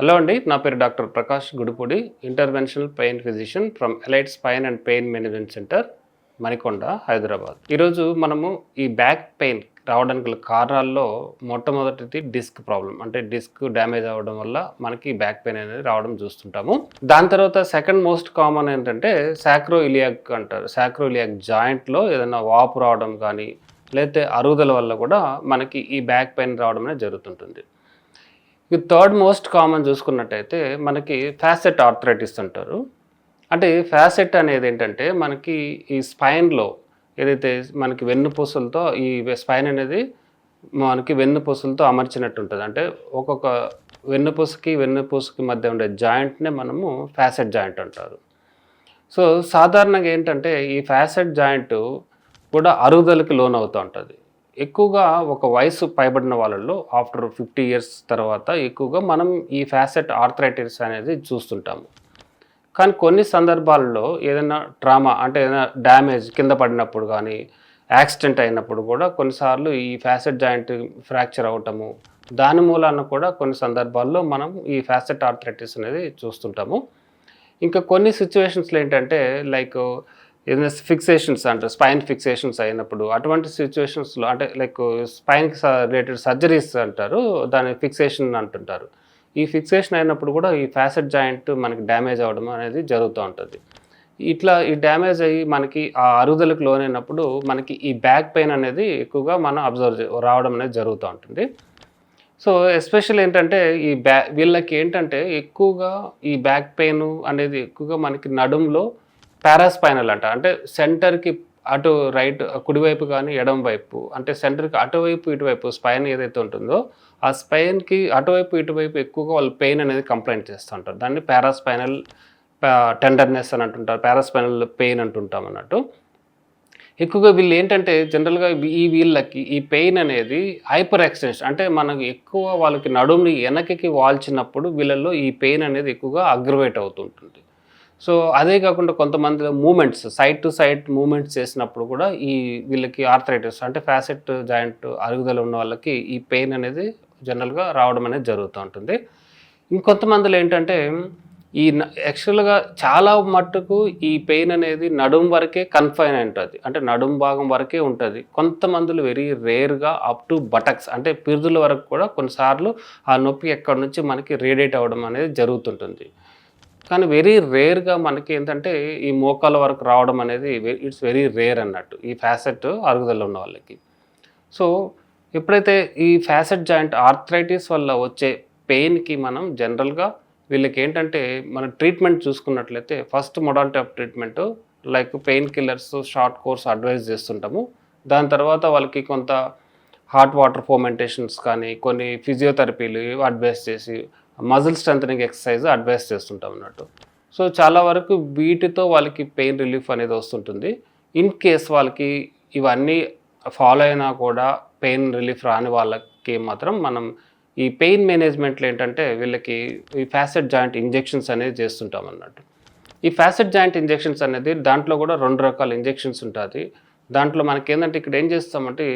Hello అండి నా పేరు doctor Prakash Gudipudi interventional pain physician from elite spine and pain management centre Manikonda Hyderabad. ఈరోజు మనము ఈ బ్యాక్ పెయిన్ రావడానికి గల కారణాల్లో మొట్టమొదటిది డిస్క్ ప్రాబ్లం అంటే డిస్క్ డ్యామేజ్ అవ్వడం వల్ల మనకి బ్యాక్ పెయిన్ అనేది రావడం చూస్తుంటాము. దాని తర్వాత సెకండ్ మోస్ట్ కామన్ ఏంటంటే సాక్రో ఇలియాక్ అంటారు. సాక్రో ఇలియాక్ జాయింట్లో ఏదైనా వాపు రావడం కానీ లేకపోతే అరుగుదల వల్ల కూడా మనకి ఈ బ్యాక్ పెయిన్ రావడం అనేది జరుగుతుంటుంది. ఈ థర్డ్ మోస్ట్ కామన్ చూసుకున్నట్టయితే మనకి ఫ్యాసెట్ ఆర్థరైటిస్ అంటారు. అంటే ఫ్యాసెట్ అనేది ఏంటంటే మనకి ఈ స్పైన్లో ఏదైతే మనకి వెన్నుపూసలతో ఈ స్పైన్ అనేది మనకి వెన్నుపూసలతో అమర్చినట్టు ఉంటుంది అంటే ఒక్కొక్క వెన్నుపూసకి వెన్నుపూసకి మధ్య ఉండే జాయింట్నే మనము ఫ్యాసెట్ జాయింట్ అంటారు. సో సాధారణంగా ఏంటంటే ఈ ఫ్యాసెట్ జాయింట్ కూడా అరుగుదలకి లోన్ అవుతూ ఉంటుంది. ఎక్కువగా ఒక వయసు పైబడిన వాళ్ళల్లో ఆఫ్టర్ ఫిఫ్టీ ఇయర్స్ తర్వాత ఎక్కువగా మనం ఈ ఫ్యాసెట్ ఆర్థరైటిస్ అనేది చూస్తుంటాము. కానీ కొన్ని సందర్భాల్లో ఏదైనా ట్రామా అంటే ఏదైనా డ్యామేజ్ కింద పడినప్పుడు కానీ యాక్సిడెంట్ అయినప్పుడు కూడా కొన్నిసార్లు ఈ ఫ్యాసెట్ జాయింట్ ఫ్రాక్చర్ అవటము దాని మూలాన కూడా కొన్ని సందర్భాల్లో మనం ఈ ఫ్యాసెట్ ఆర్థరైటిస్ అనేది చూస్తుంటాము. ఇంకా కొన్ని సిచ్యువేషన్స్లో ఏంటంటే లైక్ ఏదైనా ఫిక్సేషన్స్ అంటారు స్పైన్ ఫిక్సేషన్స్ అయినప్పుడు అటువంటి సిచ్యువేషన్స్లో అంటే లైక్ స్పైన్కి రిలేటెడ్ సర్జరీస్ అంటారు దాని ఫిక్సేషన్ అంటుంటారు. ఈ ఫిక్సేషన్ అయినప్పుడు కూడా ఈ ఫ్యాసెట్ జాయింట్ మనకి డ్యామేజ్ అవ్వడం అనేది జరుగుతూ ఉంటుంది. ఇట్లా ఈ డ్యామేజ్ అయ్యి మనకి ఆ అరుగుదలకు లోనైనప్పుడు మనకి ఈ బ్యాక్ పెయిన్ అనేది ఎక్కువగా మనం అబ్జర్వ్ రావడం అనేది జరుగుతూ ఉంటుంది. సో ఎస్పెషల్ ఏంటంటే ఈ బ్యా వీళ్ళకి ఏంటంటే ఎక్కువగా ఈ బ్యాక్ పెయిన్ అనేది ఎక్కువగా మనకి నడుంలో పారాస్పైనల్ అంట. అంటే సెంటర్కి అటు రైట్ కుడివైపు కానీ ఎడం వైపు అంటే సెంటర్కి అటువైపు ఇటువైపు స్పైన్ ఏదైతే ఉంటుందో ఆ స్పైన్కి అటువైపు ఇటువైపు ఎక్కువగా వాళ్ళు పెయిన్ అనేది కంప్లైంట్ చేస్తుంటారు. దాన్ని పారాస్పైనల్ టెండర్నెస్ అని అంటుంటారు. పారాస్పైనల్ పెయిన్ అంటుంటాం అన్నట్టు. ఎక్కువగా వీళ్ళు ఏంటంటే జనరల్గా ఈ వీళ్ళకి ఈ పెయిన్ అనేది హైపర్ ఎక్స్టెన్షన్ అంటే మనకు ఎక్కువ వాళ్ళకి నడుముని వెనకకి వాల్చినప్పుడు వీళ్ళల్లో ఈ పెయిన్ అనేది ఎక్కువగా అగ్రవేట్ అవుతుంటుంది. సో అదే కాకుండా కొంతమంది movements side to side movements చేసినప్పుడు కూడా ఈ వీళ్ళకి ఆర్థరైటిస్ అంటే ఫ్యాసెట్ జాయింట్ అరుగుదల ఉన్న వాళ్ళకి ఈ పెయిన్ అనేది జనరల్గా రావడం అనేది జరుగుతూ ఉంటుంది. ఇంకొంతమందిలో ఏంటంటే ఈ యాక్చువల్గా చాలా మట్టుకు ఈ పెయిన్ అనేది నడుం వరకే కన్ఫైన్ అయి ఉంటుంది అంటే నడుం భాగం వరకే ఉంటుంది. కొంతమందిలో వెరీ రేర్గా అప్ టు బటక్స్ అంటే పిరుదుల వరకు కూడా కొన్నిసార్లు ఆ నొప్పి ఎక్కడి నుంచి మనకి రేడియేట్ అవ్వడం అనేది జరుగుతుంటుంది. కానీ వెరీ రేర్గా మనకి ఏంటంటే ఈ మోకాల వరకు రావడం అనేది ఇట్స్ వెరీ రేర్ అన్నట్టు ఈ ఫ్యాసెట్ అరుగుదల ఉన్న వాళ్ళకి. సో ఎప్పుడైతే ఈ ఫ్యాసెట్ జాయింట్ ఆర్థరైటిస్ వల్ల వచ్చే పెయిన్కి మనం జనరల్గా వీళ్ళకి ఏంటంటే మన ట్రీట్మెంట్ చూసుకున్నట్లయితే first modality of treatment like pain killers short course advise చేస్తుంటాము. దాని తర్వాత వాళ్ళకి కొంత హాట్ వాటర్ ఫోమెంటేషన్స్ కానీ కొన్ని ఫిజియోథెరపీలు అడ్వైస్ చేసి మజిల్ స్ట్రెంగ్ ఎక్సర్సైజ్ అడ్వైస్ చేస్తుంటాం అన్నట్టు. సో చాలా వరకు వీటితో వాళ్ళకి పెయిన్ రిలీఫ్ అనేది వస్తుంటుంది. ఇన్ కేస్ వాళ్ళకి ఇవన్నీ ఫాలో అయినా కూడా పెయిన్ రిలీఫ్ రాని వాళ్ళకి మాత్రం మనం ఈ పెయిన్ మేనేజ్మెంట్లో ఏంటంటే వీళ్ళకి ఈ ఫ్యాసెట్ జాయింట్ ఇంజెక్షన్స్ అనేది చేస్తుంటాం అన్నట్టు. ఈ ఫ్యాసెట్ జాయింట్ ఇంజెక్షన్స్ అనేది దాంట్లో కూడా రెండు రకాల ఇంజెక్షన్స్ ఉంటుంది. దాంట్లో మనకి ఏంటంటే ఇక్కడ ఏం చేస్తామంటే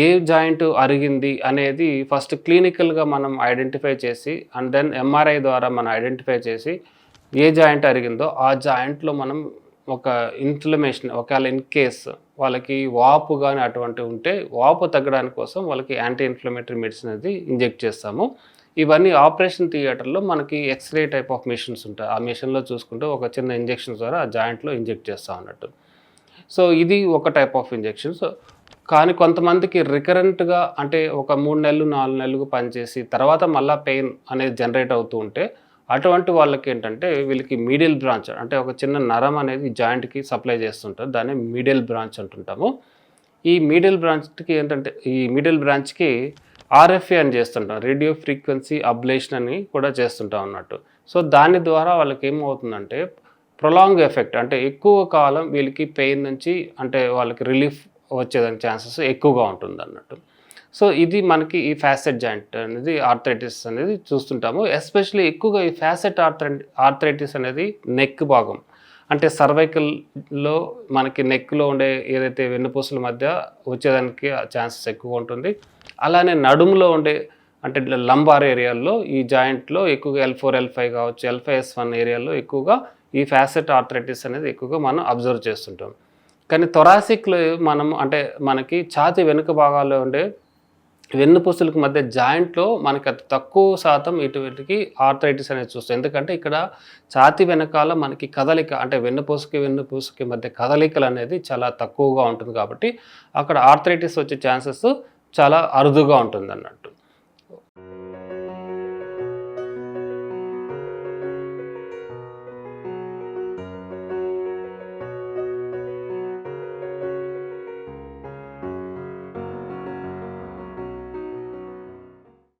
ఏ జాయింట్ అరిగింది అనేది ఫస్ట్ క్లినికల్గా మనం ఐడెంటిఫై చేసి అండ్ దెన్ ఎంఆర్ఐ ద్వారా మనం ఐడెంటిఫై చేసి ఏ జాయింట్ అరిగిందో ఆ జాయింట్లో మనం ఒక ఇన్ఫ్లమేషన్ ఒకవేళ ఇన్ కేస్ వాళ్ళకి వాపు కానీ అటువంటి ఉంటే వాపు తగ్గడానికి కోసం వాళ్ళకి యాంటీ ఇన్ఫ్లమేటరీ మెడిసిన్ అనేది ఇంజెక్ట్ చేస్తాము. ఇవన్నీ ఆపరేషన్ థియేటర్లో మనకి ఎక్స్రే టైప్ ఆఫ్ మిషన్స్ ఉంటాయి. ఆ మిషన్లో చూసుకుంటే ఒక చిన్న ఇంజెక్షన్ ద్వారా ఆ జాయింట్లో ఇంజెక్ట్ చేస్తాం అన్నట్టు. సో ఇది ఒక టైప్ ఆఫ్ ఇంజెక్షన్స్ కానీ కొంతమందికి రికరెంట్గా అంటే ఒక మూడు నెలలు నాలుగు నెలలు పనిచేసి తర్వాత మళ్ళీ పెయిన్ అనేది జనరేట్ అవుతూ ఉంటే అటువంటి వాళ్ళకి ఏంటంటే వీళ్ళకి మీడియల్ బ్రాంచ్ అంటే ఒక చిన్న నరం అనేది జాయింట్కి సప్లై చేస్తుంటారు. దాన్ని మీడియల్ బ్రాంచ్ అంటుంటాము. ఈ మీడియల్ బ్రాంచ్కి ఏంటంటే ఈ మీడియల్ బ్రాంచ్కి ఆర్ఎఫ్ఏ అని చేస్తుంటాం. రేడియో ఫ్రీక్వెన్సీ అబ్లేషన్ అని కూడా చేస్తుంటాం అన్నట్టు. సో దాని ద్వారా వాళ్ళకి ఏమవుతుందంటే ప్రొలాంగ్ ఎఫెక్ట్ అంటే ఎక్కువ కాలం వీళ్ళకి పెయిన్ నుంచి అంటే వాళ్ళకి రిలీఫ్ వచ్చేదానికి ఛాన్సెస్ ఎక్కువగా ఉంటుంది అన్నట్టు సో ఇది మనకి ఈ ఫ్యాసెట్ జాయింట్ అనేది ఆర్థరైటిస్ అనేది చూస్తుంటాము. ఎస్పెషల్లీ ఎక్కువగా ఈ ఫ్యాసెట్ ఆర్థరై ఆర్థరైటిస్ అనేది నెక్ భాగం. అంటే సర్వైకల్లో మనకి నెక్లో ఉండే ఏదైతే వెన్నుపూసల మధ్య వచ్చేదానికి ఛాన్సెస్ ఎక్కువ ఉంటుంది. అలానే నడుములో ఉండే అంటే లంబార్ ఏరియాల్లో ఈ జాయింట్లో ఎక్కువగా ఎల్ ఫోర్ ఎల్ ఫైవ్ కావచ్చు ఎల్ ఫైవ్ ఎస్ వన్ ఏరియాలో ఎక్కువగా ఈ ఫ్యాసెట్ ఆర్థరైటిస్ అనేది ఎక్కువగా మనం అబ్జర్వ్ చేస్తుంటాం. కానీ థొరాసిక్లో మనం అంటే మనకి ఛాతి వెనుక భాగాల్లో ఉండే వెన్నుపూసలకు మధ్య జాయింట్లో మనకి అతి తక్కువ శాతం ఇటువంటికి ఆర్థరైటిస్ అనేది చూస్తాం. ఎందుకంటే ఇక్కడ ఛాతి వెనకాల మనకి కదలిక అంటే వెన్నుపూసకి వెన్నుపూసకి మధ్య కదలికలు అనేది చాలా తక్కువగా ఉంటుంది కాబట్టి అక్కడ ఆర్థరైటిస్ వచ్చే ఛాన్సెస్ చాలా అరుదుగా ఉంటుంది అన్నట్టు